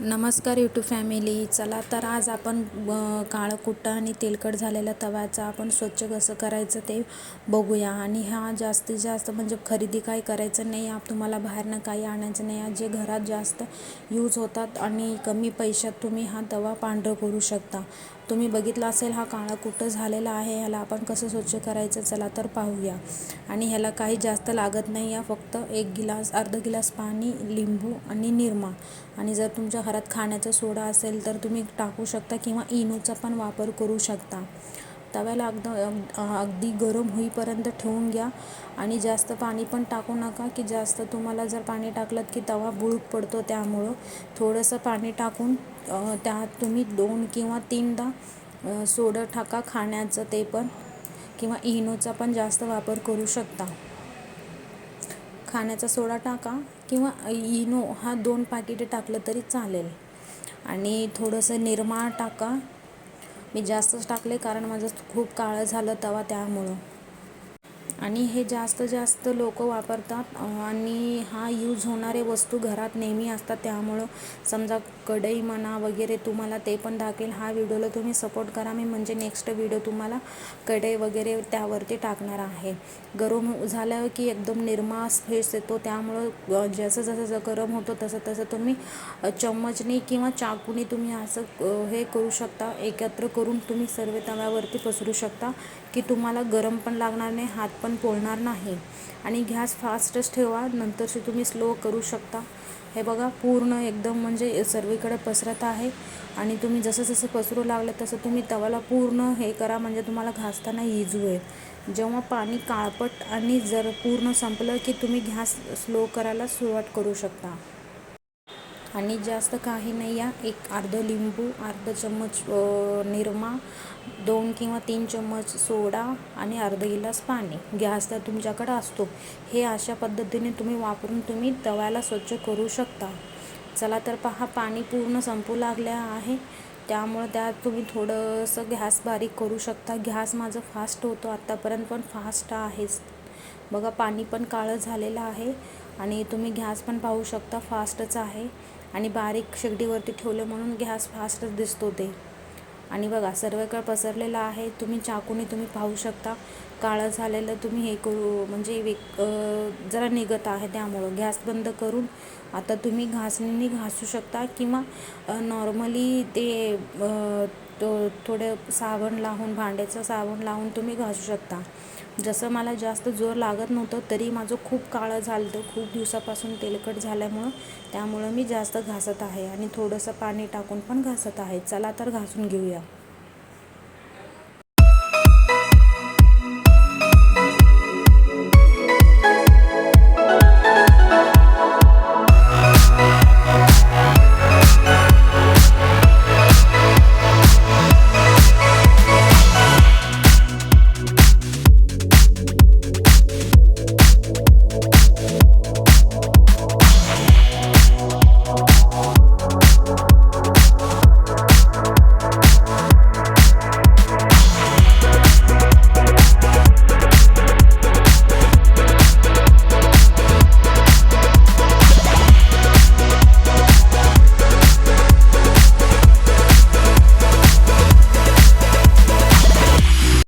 नमस्कार YouTube family चला तर आज आपण ब- काळं कुट्टा आणि तेलकट झालेल्या तव्याचा आपण स्वच्छ कसं करायचं ते बघूया. आणि हा जास्तीत जास्त म्हणजे खरेदी काही करायचं नाही आप तुम्हाला बाहेरनं काही आणायचं नाही. आहे जे घरात जास्त यूज होतात आणि कमी पैशात तुम्ही हा तवा पांढरं करू शकता. तुम्ही बघितला असेल हा काळा कुठं झालेला आहे ह्याला आपण कसं स्वच्छ करायचं चला तर पाहूया. आणि ह्याला काही जास्त लागत नाही आहे फक्त एक गिलास अर्धा गिलास पाणी लिंबू आणि निरमा. आणि जर तुमच्या घरात खाण्याचा सोडा असेल तर तुम्ही टाकू शकता किंवा इनोचा पण वापर करू शकता. तव्याला अगद अगदी गरम होईपर्यंत ठेवून घ्या. आणि जास्त पाणी पण टाकू नका की जास्त तुम्हाला जर पाणी टाकलं की तवा बुळूक पडतो त्यामुळं. थोडंसं पाणी टाकून त्यात तुम्ही दोन किंवा तीनदा सोडं टाका खाण्याचं ते पण किंवा इनोचा पण जास्त वापर करू शकता. खाण्याचा सोडा टाका किंवा इनो हा दोन पाकिटे टाकलं तरी चालेल. आणि थोडंसं निरमा टाका मी जास्तच टाकले कारण माझं खूप काळं झालं तवा त्यामुळं. आणि हे जास्त जास्त लोक वापरतात आणि हा यूज होणारे वस्तू घरात नेहमी असतात. त्यामुळं समजा कढई म्हणा वगैरे तुम्हाला ते पण दाखवेल. हा व्हिडिओला तुम्ही सपोर्ट करा. मी म्हणजे नेक्स्ट व्हिडिओ तुम्हाला कढई वगैरे त्यावरती टाकणार आहे. गरम हो, झालं की एकदम निरमा फेस येतो. त्यामुळं जसं जसं जसं गरम होतं तसं तसं तुम्ही चम्मचने किंवा चाकूने तुम्ही असं हे करू शकता. एकत्र करून तुम्ही सर्व तव्यावरती पसरू शकता की तुम्हाला गरम पण लागणार नाही हात पण पोळणार नाही. आणि गॅस फास्टच ठेवा नंतरशी तुम्ही स्लो करू शकता. हे बघा पूर्ण एकदम म्हणजे सर्वीकडे पसरत आहे. आणि तुम्ही जसं जसं पसरू लागलं तसं तुम्ही तवाला पूर्ण हे करा म्हणजे तुम्हाला घासताना इजू आहे जेव्हा पाणी काळपट आणि जर पूर्ण संपलं की तुम्ही गॅस स्लो करायला सुरुवात करू शकता. आणि जास्त काही नाही आहे एक अर्धं लिंबू अर्ध चम्मच निरमा दोन किंवा तीन चम्मच सोडा आणि अर्ध गिलास पाणी. गॅस तर तुमच्याकडं असतो. हे अशा पद्धतीने तुम्ही वापरून तुम्ही तव्याला स्वच्छ करू शकता. चला तर पहा पाणी पूर्ण संपू लागले आहे. त्यामुळं त्यात तुम्ही थोडंसं गॅस बारीक करू शकता. गॅस माझं फास्ट होतो आत्तापर्यंत पण फास्ट आहेच. बघा पाणी पण काळं झालेलं आहे आणि तुम्ही गॅस पण पाहू शकता फास्टच आहे. आणि बारीक शेगडीवरती ठेवलं म्हणून गॅस फास्टच दिसतो ते. आणि बघा सर्वकडे पसरलेलं आहे. तुम्ही चाकूने तुम्ही पाहू शकता. काळं झालेलं तुम्ही हे करू म्हणजे वेग जरा निघत आहे त्यामुळं. गॅस बंद करून आता तुम्ही घासणीने घासू शकता किंवा नॉर्मली ते तो थोडं साबण लावून भांड्याचं साबण लावून तुम्ही घासू शकता. जसं मला जास्त जोर लागत नव्हतं तरी माझं खूप काळं झालं होतं खूप दिवसापासून तेलकट झाल्यामुळं त्यामुळं मी जास्त घासत आहे. आणि थोडंसं पाणी टाकून पण घासत आहे. चला तर घासून घेऊया.